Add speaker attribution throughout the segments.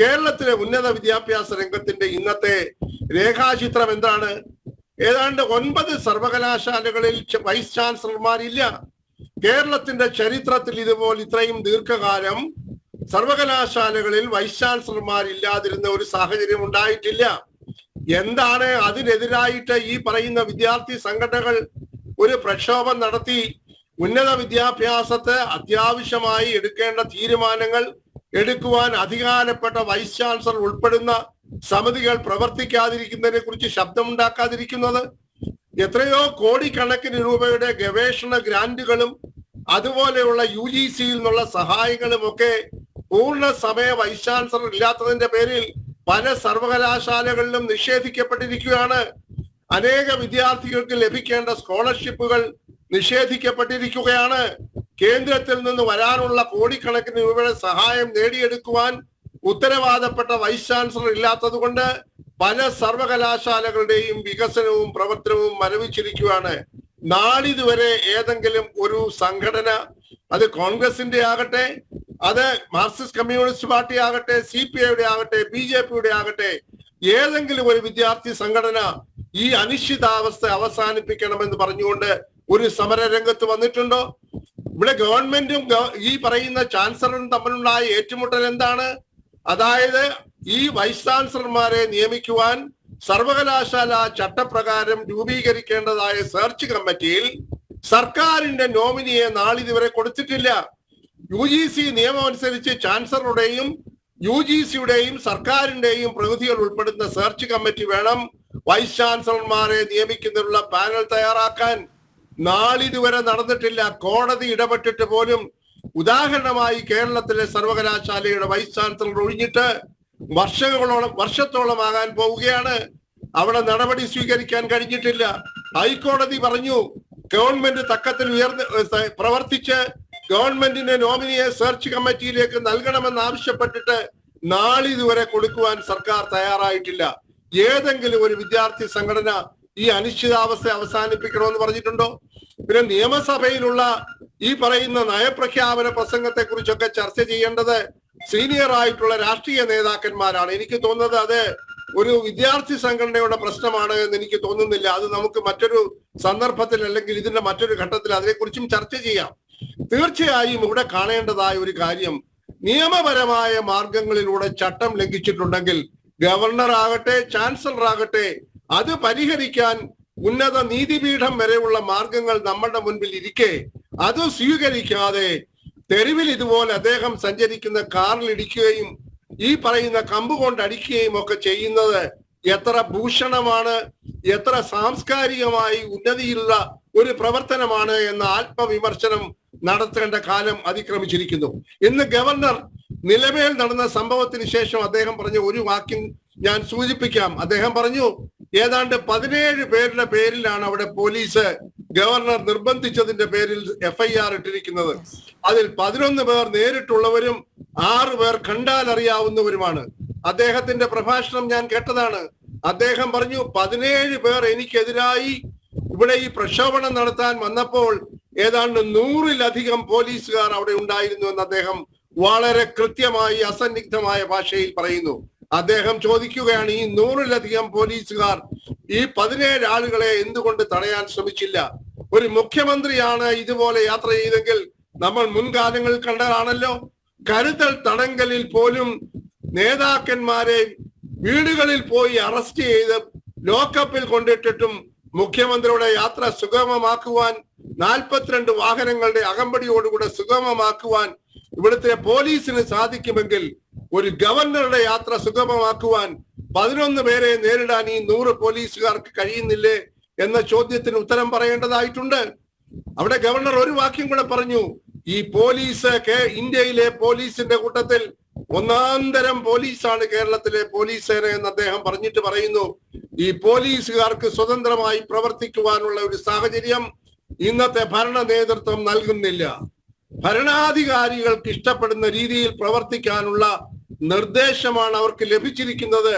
Speaker 1: കേരളത്തിലെ ഉന്നത വിദ്യാഭ്യാസ രംഗത്തിന്റെ ഇന്നത്തെ രേഖാചിത്രം എന്താണ്? ഏതാണ്ട് ഒൻപത് സർവകലാശാലകളിൽ വൈസ് ചാൻസലർമാരില്ല. കേരളത്തിന്റെ ചരിത്രത്തിൽ ഇതുപോലെ ഇത്രയും ദീർഘകാലം സർവകലാശാലകളിൽ വൈസ് ചാൻസലർമാരില്ലാതിരുന്ന ഒരു സാഹചര്യം ഉണ്ടായിട്ടില്ല. എന്താണ് അതിനെതിരായിട്ട് ഈ പറയുന്ന വിദ്യാർത്ഥി സംഘടനകൾ ഒരു പ്രക്ഷോഭം നടത്തി? ഉന്നത വിദ്യാഭ്യാസത്തെ അത്യാവശ്യമായി എടുക്കേണ്ട തീരുമാനങ്ങൾ എടുക്കുവാൻ അധികാരപ്പെട്ട വൈസ് ചാൻസലർ ഉൾപ്പെടുന്ന സമിതികൾ പ്രവർത്തിക്കാതിരിക്കുന്നതിനെ കുറിച്ച് ശബ്ദമുണ്ടാക്കാതിരിക്കുന്നത് എത്രയോ കോടിക്കണക്കിന് രൂപയുടെ ഗവേഷണ ഗ്രാന്റുകളും അതുപോലെയുള്ള യു ജി സിയിൽ നിന്നുള്ള സഹായങ്ങളും ഒക്കെ പൂർണ സമയ വൈസ് ചാൻസലർ ഇല്ലാത്തതിന്റെ പേരിൽ പല സർവകലാശാലകളിലും നിഷേധിക്കപ്പെട്ടിരിക്കുകയാണ്. അനേക വിദ്യാർത്ഥികൾക്ക് ലഭിക്കേണ്ട സ്കോളർഷിപ്പുകൾ നിഷേധിക്കപ്പെട്ടിരിക്കുകയാണ്. കേന്ദ്രത്തിൽ നിന്ന് വരാനുള്ള കോടിക്കണക്കിന് രൂപയുടെ സഹായം നേടിയെടുക്കുവാൻ ഉത്തരവാദപ്പെട്ട വൈസ് ചാൻസലർ ഇല്ലാത്തത് കൊണ്ട് പല സർവകലാശാലകളുടെയും വികസനവും പ്രവർത്തനവും മരവിച്ചിരിക്കുകയാണ് നാളിതുവരെ ഏതെങ്കിലും ഒരു സംഘടന അത് കോൺഗ്രസിന്റെ ആകട്ടെ അത് മാർക്സിസ്റ്റ് കമ്മ്യൂണിസ്റ്റ് പാർട്ടി ആകട്ടെ സി പി ഐയുടെ ആകട്ടെ ബി ജെ പിയുടെ ആകട്ടെ ഏതെങ്കിലും ഒരു വിദ്യാർത്ഥി സംഘടന ഈ അനിശ്ചിതാവസ്ഥ അവസാനിപ്പിക്കണമെന്ന് പറഞ്ഞുകൊണ്ട് ഒരു സമര രംഗത്ത് വന്നിട്ടുണ്ടോ? ഇവിടെ ഗവൺമെന്റും ഈ പറയുന്ന ചാൻസലറും തമ്മിലുണ്ടായ ഏറ്റുമുട്ടൽ എന്താണ്? അതായത് ഈ വൈസ് ചാൻസലർമാരെ നിയമിക്കുവാൻ സർവകലാശാല ചട്ടപ്രകാരം രൂപീകരിക്കേണ്ടതായ സെർച്ച് കമ്മിറ്റിയിൽ സർക്കാരിന്റെ നോമിനിയെ നാളിതുവരെ കൊടുത്തിട്ടില്ല. യു ജി സി നിയമം അനുസരിച്ച് ചാൻസലറുടെയും യു ജി സിയുടെയും സർക്കാരിന്റെയും പ്രകൃതികൾ ഉൾപ്പെടുന്ന സെർച്ച് കമ്മിറ്റി വേണം വൈസ് ചാൻസലർമാരെ നിയമിക്കുന്നതിനുള്ള പാനൽ തയ്യാറാക്കാൻ. നാളിതുവരെ നടന്നിട്ടില്ല. കോടതി ഇടപെട്ടിട്ട് പോലും ഉദാഹരണമായി കേരളത്തിലെ സർവകലാശാലയുടെ വൈസ് ചാൻസലർ ഒഴിഞ്ഞിട്ട് വർഷങ്ങളോളം വർഷത്തോളം ആകാൻ പോവുകയാണ്. അവിടെ നടപടി സ്വീകരിക്കാൻ കഴിഞ്ഞിട്ടില്ല. ഹൈക്കോടതി പറഞ്ഞു ഗവൺമെന്റ് തക്കത്തിൽ ഉയർന്ന് പ്രവർത്തിച്ച് ഗവൺമെന്റിന്റെ നോമിനിയെ സെർച്ച് കമ്മിറ്റിയിലേക്ക് നൽകണമെന്ന് ആവശ്യപ്പെട്ടിട്ട് നാളിതുവരെ കൊടുക്കുവാൻ സർക്കാർ തയ്യാറായിട്ടില്ല. ഏതെങ്കിലും ഒരു വിദ്യാർത്ഥി സംഘടന ഈ അനിശ്ചിതാവസ്ഥ അവസാനിപ്പിക്കണമെന്ന് പറഞ്ഞിട്ടുണ്ടോ? പിന്നെ നിയമസഭയിലുള്ള ഈ പറയുന്ന നയപ്രഖ്യാപന പ്രസംഗത്തെ കുറിച്ചൊക്കെ ചർച്ച ചെയ്യേണ്ടത് സീനിയർ ആയിട്ടുള്ള രാഷ്ട്രീയ നേതാക്കന്മാരാണ്. എനിക്ക് തോന്നുന്നത് അത് ഒരു വിദ്യാർത്ഥി സംഘടനയുടെ പ്രശ്നമാണ് എന്ന് എനിക്ക് തോന്നുന്നില്ല. അത് നമുക്ക് മറ്റൊരു സന്ദർഭത്തിൽ അല്ലെങ്കിൽ ഇതിന്റെ മറ്റൊരു ഘട്ടത്തിൽ അതിനെക്കുറിച്ചും ചർച്ച ചെയ്യാം. തീർച്ചയായും ഇവിടെ കാണേണ്ടതായ ഒരു കാര്യം നിയമപരമായ മാർഗങ്ങളിലൂടെ ചട്ടം ലംഘിച്ചിട്ടുണ്ടെങ്കിൽ ഗവർണർ ആകട്ടെ ചാൻസലർ ആകട്ടെ അത് പരിഹരിക്കാൻ ഉന്നത നീതിപീഠം വരെയുള്ള മാർഗങ്ങൾ നമ്മളുടെ മുൻപിൽ ഇരിക്കെ അത് സ്വീകരിക്കാതെ തെരുവിൽ ഇതുപോലെ അദ്ദേഹം സഞ്ചരിക്കുന്ന കാറിൽ ഇടിക്കുകയും ഈ പറയുന്ന കമ്പ് കൊണ്ട് അടിക്കുകയും ഒക്കെ ചെയ്യുന്നത് എത്ര ഭൂഷണമാണ് എത്ര സാംസ്കാരികമായി ഉന്നതിയുള്ള ഒരു പ്രവർത്തനമാണ് എന്ന ആത്മവിമർശനം നടത്തേണ്ട കാലം അതിക്രമിച്ചിരിക്കുന്നു. ഇന്ന് ഗവർണർ നിലമേൽ നടന്ന സംഭവത്തിന് ശേഷം അദ്ദേഹം പറഞ്ഞ ഒരു വാക്യം ഞാൻ സൂചിപ്പിക്കാം. അദ്ദേഹം പറഞ്ഞു ഏതാണ്ട് പതിനേഴ് പേരുടെ പേരിലാണ് അവിടെ പോലീസ് ഗവർണർ നിർബന്ധിച്ചതിന്റെ പേരിൽ എഫ്ഐആർ ഇട്ടിരിക്കുന്നത്. അതിൽ പതിനൊന്ന് പേർ നേരിട്ടുള്ളവരും ആറ് പേർ കണ്ടാൽ അറിയാവുന്നവരുമാണ് അദ്ദേഹത്തിന്റെ പ്രഭാഷണം ഞാൻ കേട്ടതാണ്. അദ്ദേഹം പറഞ്ഞു പതിനേഴ് പേർ എനിക്കെതിരായി ഇവിടെ ഈ പ്രക്ഷോഭണം നടത്താൻ വന്നപ്പോൾ ഏതാണ്ട് നൂറിലധികം പോലീസുകാർ അവിടെ ഉണ്ടായിരുന്നു എന്ന് അദ്ദേഹം വളരെ കൃത്യമായി അസന്നിഗ്ധമായ ഭാഷയിൽ പറയുന്നു. അദ്ദേഹം ചോദിക്കുകയാണ് ഈ നൂറിലധികം പോലീസുകാർ ഈ പതിനേഴ് ആളുകളെ എന്തുകൊണ്ട് തടയാൻ ശ്രമിച്ചില്ല? ഒരു മുഖ്യമന്ത്രിയാണ് ഇതുപോലെ യാത്ര ചെയ്തെങ്കിൽ നമ്മൾ മുൻകാലങ്ങളിൽ കണ്ടതാണല്ലോ. കരുതൽ തടങ്കലിൽ പോലും നേതാക്കന്മാരെ വീടുകളിൽ പോയി അറസ്റ്റ് ചെയ്ത് ലോക്കപ്പിൽ കൊണ്ടിട്ടിട്ടും മുഖ്യമന്ത്രിയുടെ യാത്ര സുഗമമാക്കുവാൻ നാൽപ്പത്തിരണ്ട് വാഹനങ്ങളുടെ അകമ്പടിയോടുകൂടെ സുഗമമാക്കുവാൻ ഇവിടുത്തെ പോലീസിന് സാധിക്കുമെങ്കിൽ ഒരു ഗവർണറുടെ യാത്ര സുഗമമാക്കുവാൻ പതിനൊന്ന് പേരെ നേരിടാൻ ഈ നൂറ് പോലീസുകാർക്ക് കഴിയുന്നില്ലേ എന്ന ചോദ്യത്തിന് ഉത്തരം പറയേണ്ടതായിട്ടുണ്ട്. അവിടെ ഗവർണർ ഒരു വാക്യം കൂടെ പറഞ്ഞു ഈ പോലീസ് ഇന്ത്യയിലെ പോലീസിന്റെ കൂട്ടത്തിൽ ഒന്നാം തരം പോലീസാണ് കേരളത്തിലെ പോലീസ് സേന എന്ന് അദ്ദേഹം പറഞ്ഞിട്ട് പറയുന്നു. ഈ പോലീസുകാർക്ക് സ്വതന്ത്രമായി പ്രവർത്തിക്കുവാനുള്ള ഒരു സാഹചര്യം ഇന്നത്തെ ഭരണ നേതൃത്വം നൽകുന്നില്ല. ഭരണാധികാരികൾക്ക് ഇഷ്ടപ്പെടുന്ന രീതിയിൽ പ്രവർത്തിക്കാനുള്ള നിർദ്ദേശമാണ് അവർക്ക് ലഭിച്ചിരിക്കുന്നത്.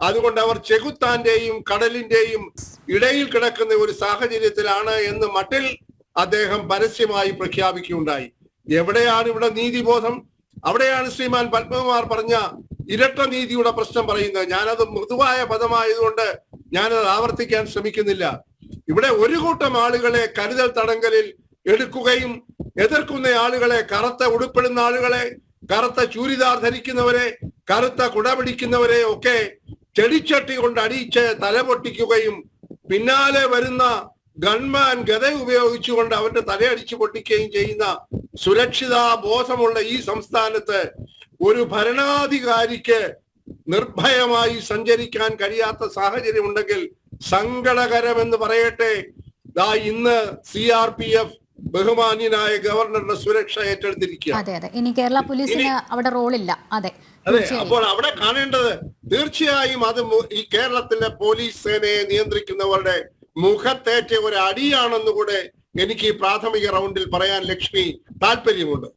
Speaker 1: അതുകൊണ്ട് അവർ ചെകുത്താന്റെയും കടലിന്റെയും ഇടയിൽ കിടക്കുന്ന ഒരു സാഹചര്യത്തിലാണ് എന്ന് മട്ടിൽ അദ്ദേഹം പരസ്യമായി പ്രഖ്യാപിക്കുകയുണ്ടായി. എവിടെയാണ് ഇവിടെ നീതിബോധം? അവിടെയാണ് ശ്രീമാൻ പത്മകുമാർ പറഞ്ഞ ഇരട്ട നീതിയുടെ പ്രശ്നം പറയുന്നത്. ഞാനത് മൃദുവായ പദമായതുകൊണ്ട് ഞാനത് ആവർത്തിക്കാൻ ശ്രമിക്കുന്നില്ല. ഇവിടെ ഒരു കൂട്ടം ആളുകളെ കരുതൽ തടങ്കലിൽ എടുക്കുകയും എതിർക്കുന്ന ആളുകളെ കറുത്ത ഉടുപ്പിടുന്ന ആളുകളെ കറുത്ത ചൂരിദാർ ധരിക്കുന്നവരെ കറുത്ത കുട പിടിക്കുന്നവരെ ഒക്കെ ചെടിച്ചട്ടി കൊണ്ട് അടിയിച്ച് തല പൊട്ടിക്കുകയും പിന്നാലെ വരുന്ന ഗൺമാൻ ഗത ഉപയോഗിച്ചുകൊണ്ട് അവന്റെ തലയടിച്ചു പൊട്ടിക്കുകയും ചെയ്യുന്ന സുരക്ഷിത ബോധമുള്ള ഈ സംസ്ഥാനത്ത് ഒരു ഭരണാധികാരിക്ക് നിർഭയമായി സഞ്ചരിക്കാൻ കഴിയാത്ത സാഹചര്യം ഉണ്ടെങ്കിൽ സങ്കടകരമെന്ന് പറയട്ടെ. ഇന്ന് സി ആർ പി എഫ് ബഹുമാന്യനായ ഗവർണറുടെ സുരക്ഷ ഏറ്റെടുത്തിരിക്കുക.
Speaker 2: അതെ അതെ. ഇനി കേരള പോലീസിന് അവിടെ റോളില്ല. അതെ.
Speaker 1: അതെ അപ്പോൾ അവിടെ കാണേണ്ടത് തീർച്ചയായും അത് ഈ കേരളത്തിലെ പോലീസ് സേനയെ നിയന്ത്രിക്കുന്നവരുടെ മുഖത്തേറ്റ ഒരു അടിയാണെന്നുകൂടെ എനിക്ക് ഈ പ്രാഥമിക റൗണ്ടിൽ പറയാൻ ലക്ഷ്മി താല്പര്യമുണ്ട്.